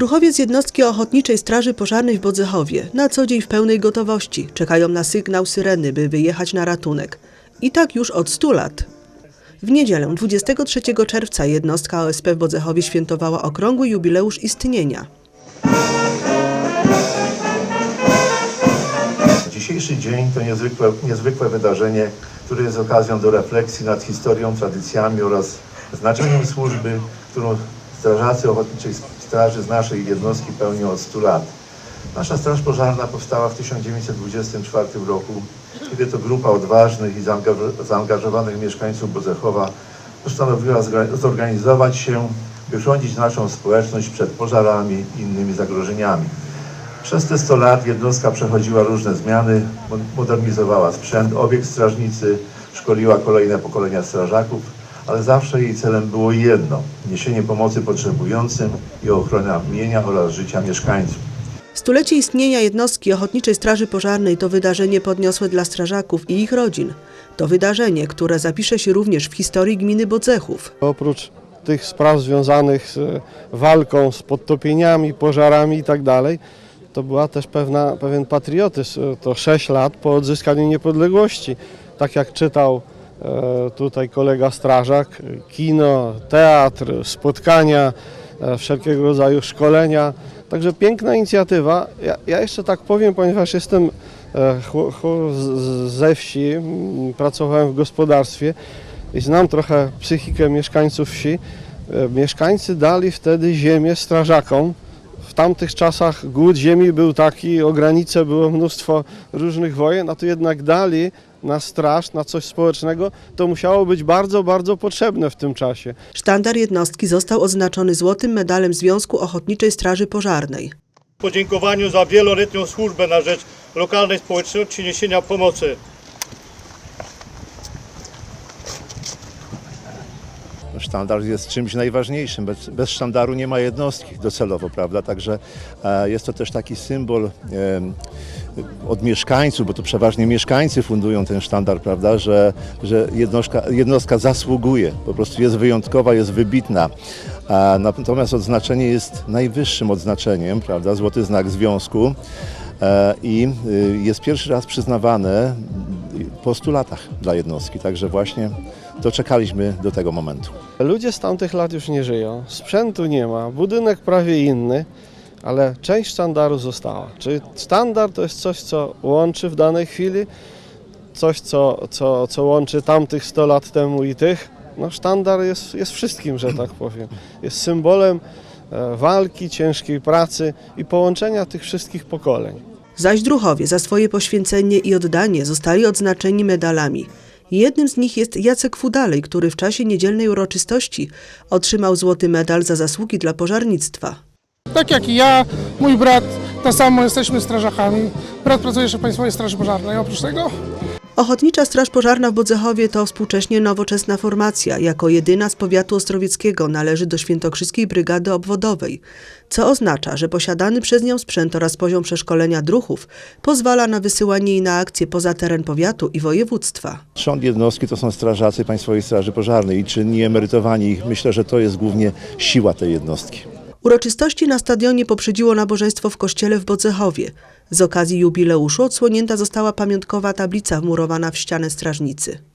Druchowie z jednostki Ochotniczej Straży Pożarnej w Bodzechowie na co dzień w pełnej gotowości czekają na sygnał syreny, by wyjechać na ratunek. I tak już od 100 lat. W niedzielę 23 czerwca jednostka OSP w Bodzechowie świętowała okrągły jubileusz istnienia. Dzisiejszy dzień to niezwykłe, niezwykłe wydarzenie, które jest okazją do refleksji nad historią, tradycjami oraz znaczeniem służby, którą strażacy Ochotniczej Straży z naszej jednostki pełnią od 100 lat. Nasza Straż Pożarna powstała w 1924 roku, kiedy to grupa odważnych i zaangaż- zaangażowanych mieszkańców Bodzechowa postanowiła zorganizować się, chronić naszą społeczność przed pożarami i innymi zagrożeniami. Przez te 100 lat jednostka przechodziła różne zmiany, mo- modernizowała sprzęt, obiekt strażnicy, szkoliła kolejne pokolenia strażaków, ale zawsze jej celem było jedno – niesienie pomocy potrzebującym i ochrona mienia oraz życia mieszkańców. Stulecie istnienia jednostki Ochotniczej Straży Pożarnej to wydarzenie podniosłe dla strażaków i ich rodzin. To wydarzenie, które zapisze się również w historii gminy Bodzechów. Oprócz tych spraw związanych z e, walką z podtopieniami, pożarami i tak dalej, to była też pewna, pewien patriotyzm. E, To 6 lat po odzyskaniu niepodległości. Tak jak czytał tutaj kolega strażak, e, kino, teatr, spotkania, e, wszelkiego rodzaju szkolenia. Także piękna inicjatywa. Ja, ja jeszcze tak powiem, ponieważ jestem e, ze wsi, pracowałem w gospodarstwie i znam trochę psychikę mieszkańców wsi. E, Mieszkańcy dali wtedy ziemię strażakom. W tamtych czasach głód ziemi był taki, o granice było mnóstwo różnych wojen, a tu jednak dali na straż, na coś społecznego, to musiało być bardzo, bardzo potrzebne w tym czasie. Sztandar jednostki został odznaczony złotym medalem Związku Ochotniczej Straży Pożarnej. W podziękowaniu za wieloletnią służbę na rzecz lokalnej społeczności niesienia pomocy. Sztandar jest czymś najważniejszym. Bez, bez sztandaru nie ma jednostki docelowo, prawda? Także e, jest to też taki symbol e, od mieszkańców, bo to przeważnie mieszkańcy fundują ten sztandar, prawda? Że, że jednostka, jednostka zasługuje, po prostu jest wyjątkowa, jest wybitna. A natomiast odznaczenie jest najwyższym odznaczeniem, prawda? Złoty znak związku. E, I y, jest pierwszy raz przyznawane po 100 latach dla jednostki, także właśnie doczekaliśmy do tego momentu. Ludzie z tamtych lat już nie żyją, sprzętu nie ma, budynek prawie inny, ale część sztandaru została. Czyli sztandar to jest coś, co łączy w danej chwili, coś, co, co, co łączy tamtych 100 lat temu i tych. No, sztandar jest, jest wszystkim, że tak powiem. Jest symbolem e, walki, ciężkiej pracy i połączenia tych wszystkich pokoleń. Zaś druhowie za swoje poświęcenie i oddanie zostali odznaczeni medalami. Jednym z nich jest Jacek Fudalej, który w czasie niedzielnej uroczystości otrzymał złoty medal za zasługi dla pożarnictwa. Tak jak i ja, mój brat, tak samo jesteśmy strażakami. Brat pracuje jeszcze w Państwowej Straży Pożarnej. Oprócz tego Ochotnicza Straż Pożarna w Bodzechowie to współcześnie nowoczesna formacja. Jako jedyna z powiatu ostrowieckiego należy do Świętokrzyskiej Brygady Obwodowej, co oznacza, że posiadany przez nią sprzęt oraz poziom przeszkolenia druhów pozwala na wysyłanie jej na akcje poza teren powiatu i województwa. Trzon jednostki to są strażacy Państwowej Straży Pożarnej i czynni emerytowani. Myślę, że to jest głównie siła tej jednostki. Uroczystości na stadionie poprzedziło nabożeństwo w kościele w Bodzechowie. Z okazji jubileuszu odsłonięta została pamiątkowa tablica wmurowana w ścianę strażnicy.